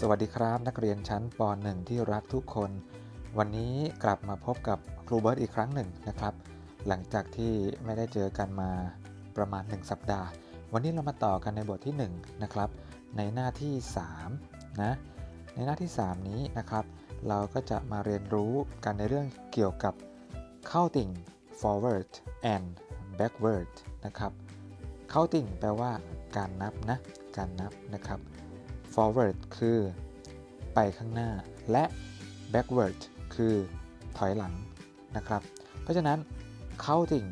สวัสดีครับ นักเรียนชั้นป .1 ที่รักทุกคน วันนี้กลับมาพบกับครูเบิร์ตอีกครั้งหนึ่งนะครับ หลังจากที่ไม่ได้เจอกันมาประมาณ 1 สัปดาห์ วันนี้เรามาต่อกันในบทที่1นะครับในหน้าที่3นะในหน้าที่ 3 นี้นะครับ เราก็จะมาเรียนรู้กันในเรื่องเกี่ยวกับ counting forward and backward นะครับ counting แปลว่าการนับนะการนับนะครับ forward คือ ไปข้างหน้า และ backward คือ ถอยหลังนะครับ เพราะฉะนั้น counting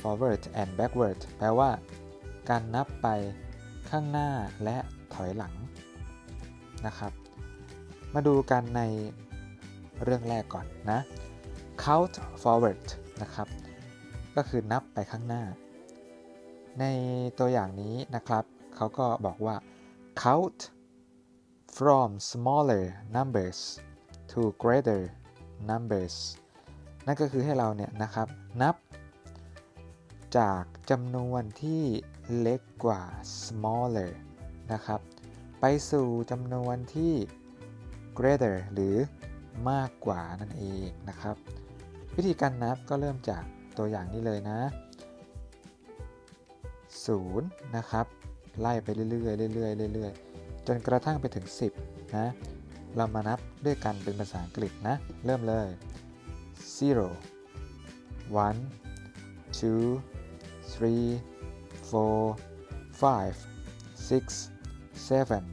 forward and backward แปลว่า การนับไปข้างหน้าและถอยหลังนะครับ มาดูกันในเรื่องแรกก่อนนะ count forward นะครับ ก็คือนับไปข้างหน้า ในตัวอย่างนี้นะครับ เขาก็บอกว่า count from smaller numbers to greater numbers นั่นก็คือให้เราเนี่ยนะครับนับ จากจำนวนที่เล็กกว่า smaller นะครับ ไปสู่จำนวนที่ greater หรือมากกว่านั่นเองนะครับ วิธีการนับก็เริ่มจากตัวอย่างนี้เลยนะ0นะครับ ไล่ไปเรื่อยๆเรื่อยๆเรื่อยๆ จนกระทั่งไปถึง 10 นะ เรามานับด้วยกันเป็นภาษาอังกฤษนะ เริ่มเลย zero one two three four five six seven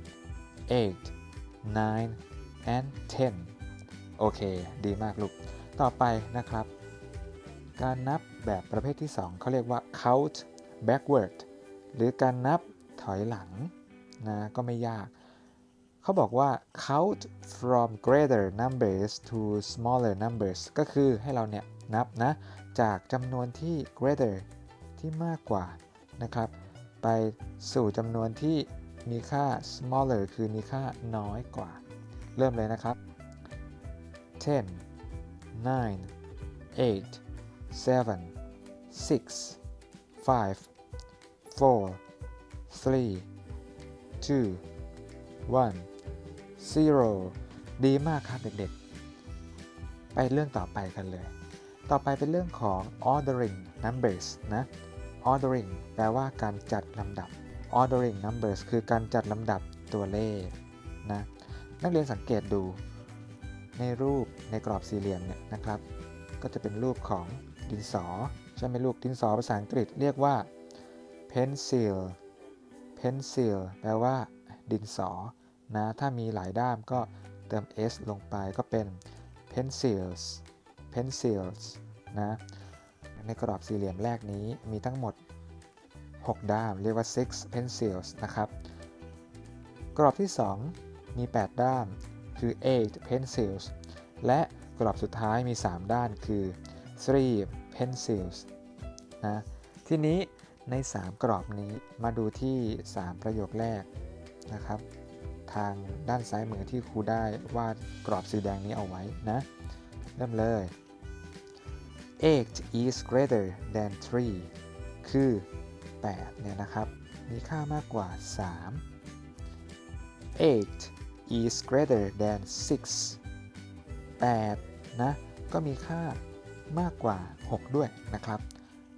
eight nine and ten โอเค ดีมากลูก ต่อไปนะครับ การนับแบบประเภทที่ 2 เขาเรียกว่า count backward หรือการนับถอยหลัง นะก็ไม่ยาก เขาบอกว่า count from greater numbers to smaller numbers ก็คือให้เราเนี่ยนับนะ จากจำนวนที่ greater ที่มากกว่านะครับ ไปสู่จำนวนที่มีค่า smaller คือมีค่าน้อยกว่า เริ่มเลยนะครับ10 9 8 7 6 5 4 3 2 1 0ดีมากครับเด็กๆ ไปเรื่องต่อไปกันเลย ต่อไปเป็นเรื่องของ ordering numbers นะ ordering แปลว่าการจัดลำดับ ordering numbers คือการจัดลำดับตัวเลขนะนักเรียนสังเกตดู ในรูปในกรอบสี่เหลี่ยมเนี่ยนะครับ ก็จะเป็นรูปของดินสอ ใช่ไหมลูกดินสอภาษาอังกฤษเรียกว่า pencil pencil แปลว่า ดินสอ นะ ถ้ามีหลายด้ามก็เติม s ลงไปก็เป็น pencils pencils นะ ในกรอบสี่เหลี่ยมแรกนี้มีทั้งหมด 6 ด้าม เรียกว่า six pencils นะครับ กรอบที่ 2 มี 8 ด้าม คือ eight pencils และกรอบสุดท้ายมี 3 ด้านคือ three pencils นะ ทีนี้ ใน 3 กรอบนี้มาดูที่ 3 ประโยคแรกนะครับ ทางด้านซ้ายมือที่ครูได้วาดกรอบสีแดงนี้เอาไว้นะ เริ่มเลย 8 is greater than 3 คือ 8 เนี่ยนะครับ มีค่ามากกว่า 3 8 is greater than 6 8 นะ ก็มีค่ามากกว่า 6 ด้วยนะครับ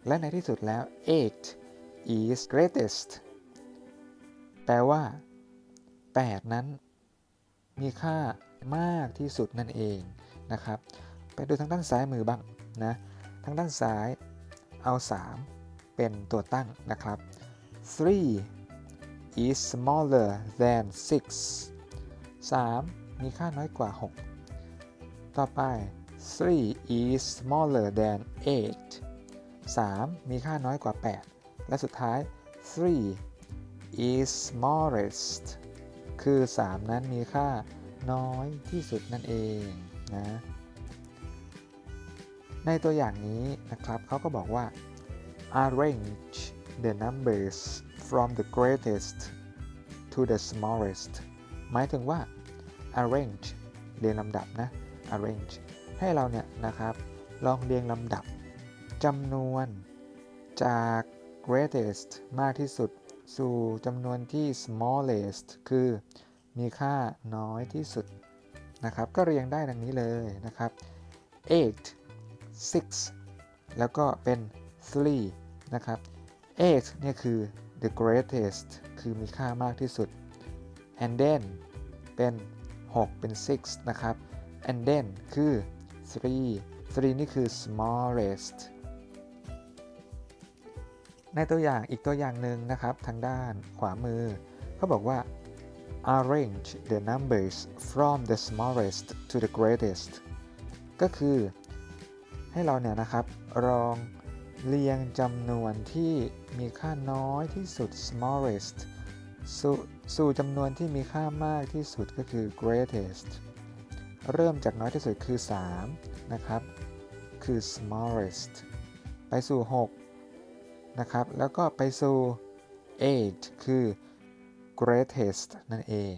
และในที่สุดแล้ว8 is greatest แปลว่า 8 นั้น มีค่ามากที่สุดนั่นเองนะครับ ไปดูทางด้านซ้ายมือบ้างนะ ทางด้านซ้ายเอา 3 เป็นตัวตั้งนะครับ 3 is smaller than 6 3 มีค่าน้อยกว่า 6 ต่อไป 3 is smaller than 8 3 มีค่าน้อยกว่า 8 และสุดท้าย3 is smallest คือ 3 นั้นมีค่าน้อยที่สุดนั่นเองนะในตัวอย่างนี้นะครับเขาก็บอกว่า arrange the numbers from the greatest to the smallest หมายถึงว่า arrange เรียงลำดับนะ arrange ให้เราเนี่ยนะครับ ลองเรียงลำดับจำนวนจาก greatest มากที่สุด สู่จำนวนที่ smallest คือมีค่าน้อยที่สุดนะครับ ก็เรียงได้ดังนี้เลยนะครับ8 6แล้วก็เป็น3นะครับ8เนี่ยคือ the greatest คือมีค่ามากที่สุด and then เป็น 6 เป็น 6 นะครับ and then คือ 3 3 นี่คือ smallest ในตัวอย่างอีกตัวอย่างหนึ่งนะครับทางด้านขวามือเขาบอกว่า arrange the numbers from the smallest to the greatest ก็คือให้เราเนี่ยนะครับลองเรียงจำนวนที่มีค่าน้อยที่สุด smallest สู่สู่จำนวนที่มีค่ามากที่สุดก็คือ greatest เริ่มจากน้อยที่สุดคือ 3 นะครับ คือ smallest ไปสู่ 6 นะครับ แล้วก็ไปสู่8คือ greatest นั่นเอง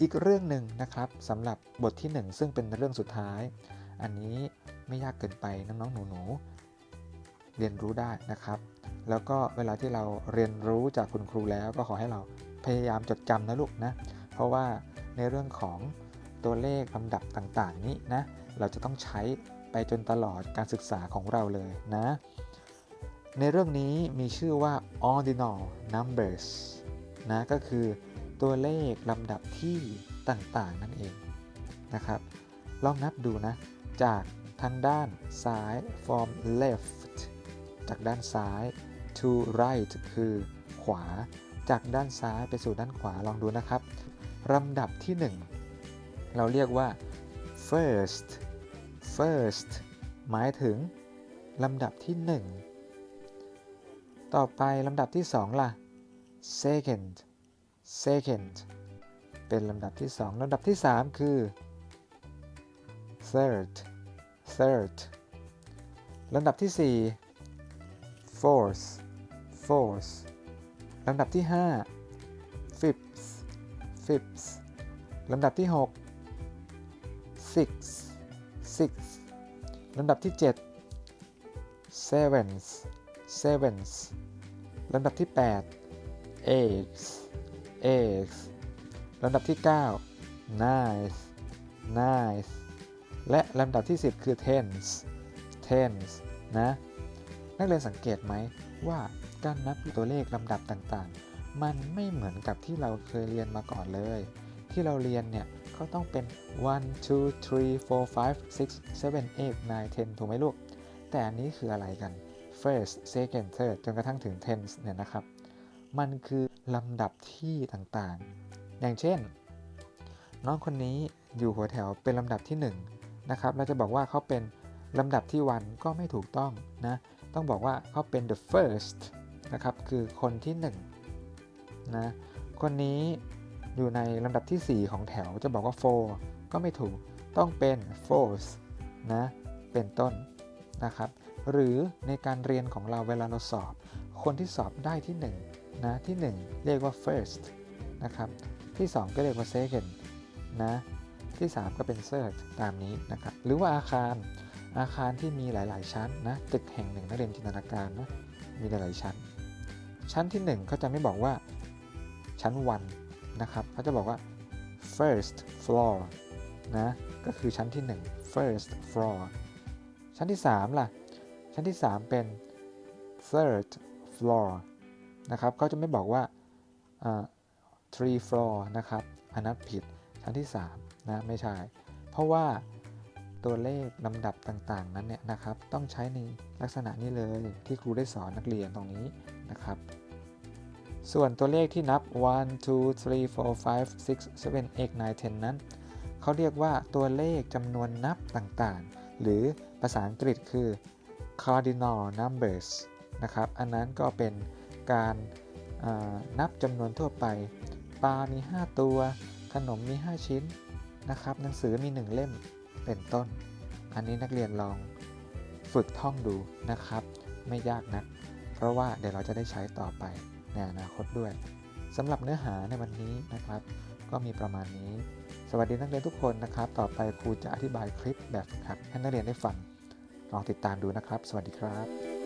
อีกเรื่องหนึ่งนะครับสำหรับบทที่ 1 ซึ่งเป็นเรื่องสุดท้าย อันนี้ไม่ยากเกินไปน้องๆหนูๆ เรียนรู้ได้นะครับ แล้วก็เวลาที่เราเรียนรู้จากคุณครูแล้วก็ขอให้เราพยายามจดจำนะลูกนะ เพราะว่าในเรื่องของตัวเลขลำดับต่างๆ นี้นะ เราจะต้องใช้ ไปจนตลอดการศึกษาของเราเลยนะ ในเรื่องนี้มีชื่อว่า ordinal numbers นะก็คือตัวเลขลำดับที่ต่างๆ นั่นเองนะครับ ลองนับดูนะ จากทางด้านซ้าย from left จากด้านซ้าย to right คือขวา จากด้านซ้ายไปสู่ด้านขวาลองดูนะครับลำดับที่ 1 เราเรียกว่า first first หมายถึง ลำดับที่ 1 ต่อไปลำดับที่ 2 ล่ะ second second เป็นลำดับที่ 2ลำดับที่ 3 คือ third third ลำดับที่ 4 fourth fourth ลำดับที่ 5 fifth fifth ลำดั b ที่ 6 six 6ลำดับที่ 7 Sevens Sevens ลำดับที่ 8 Eights Eights ลำดับที่ 9 Nice Nice และลำดับที่ 10 คือ Tens Tens นะ นักเรียนสังเกตไหมว่าการนับตัวเลขลำดับต่างๆ มันไม่เหมือนกับที่เราเคยเรียนมาก่อนเลย ที่เราเรียนเนี่ย ก็ต้องเป็น1 2 3 4 5 6 7 8 9 10ถูกไหมลูก แต่อันนี้คืออะไรกัน first second third จนกระทั่งถึง tenth เนี่ยนะครับ มันคือลำดับที่ต่างๆ อย่างเช่น น้องคนนี้อยู่หัวแถวเป็นลำดับที่1นะครับ เราจะบอกว่าเขาเป็นลำดับที่ 1 ก็ไม่ถูกต้องนะ ต้องบอกว่าเขาเป็น the first นะครับ คือคนที่1นะ คนนี้ อยู่ในลำดับที่ 4 ของแถวจะบอกว่า four ก็ไม่ถูกต้องเป็น fourth นะ เป็นต้นนะครับ หรือในการเรียนของเราเวลาเราสอบ คนที่สอบได้ที่1นะที่ 1 เรียกว่า first นะครับที่ 2 ก็เรียกว่า second นะที่ 3 ก็เป็น third ตามนี้นะครับ หรือว่าอาคารอาคารที่มีหลาย ๆ ชั้นนะตึกแห่งหนึ่งนักเรียนจินตนาการนะมีหลายๆชั้น ชั้นที่ 1 เขาจะไม่บอกว่าชั้น 1 นะครับเขาจะบอกว่า first floor นะ ก็คือชั้นที่ 1 first floor ชั้นที่ 3 ล่ะ ชั้นที่ 3 เป็น third floor นะครับเขาจะไม่บอกว่า three floor นะครับ อันนั้นผิด ชั้นที่ 3 นะ ไม่ใช่ เพราะว่าตัวเลขลำดับต่าง ๆ นั้นเนี่ยนะครับ ต้องใช้ในลักษณะนี้เลยที่ครูได้สอนนักเรียนตรงนี้นะครับ ส่วนตัวเลขที่นับ 1 2 3 4 5 6 7 8 9 10 นั้น เขาเรียกว่าตัวเลขจำนวนนับต่างๆ หรือภาษาอังกฤษคือ cardinal numbers นะครับ อันนั้นก็เป็นการนับจำนวนทั่วไป ปลา มี 5 ตัว ขนมมี 5 ชิ้น นะครับ หนังสือมี 1 เล่ม เป็นต้น อันนี้นักเรียนลองฝึกท่องดูนะครับ ไม่ยากนะัก เพราะว่าเดี๋ยวเราจะได้ใช้ต่อไป ในอนาคตด้วยสำหรับเนื้อหาในวันนี้นะครับ ก็มีประมาณนี้ สวัสดีนักเรียนทุกคนนะครับ ต่อไปครูจะอธิบายคลิปแบบฝึกหัดให้นักเรียนได้ฟังลองติดตามดูนะครับ สวัสดีครับ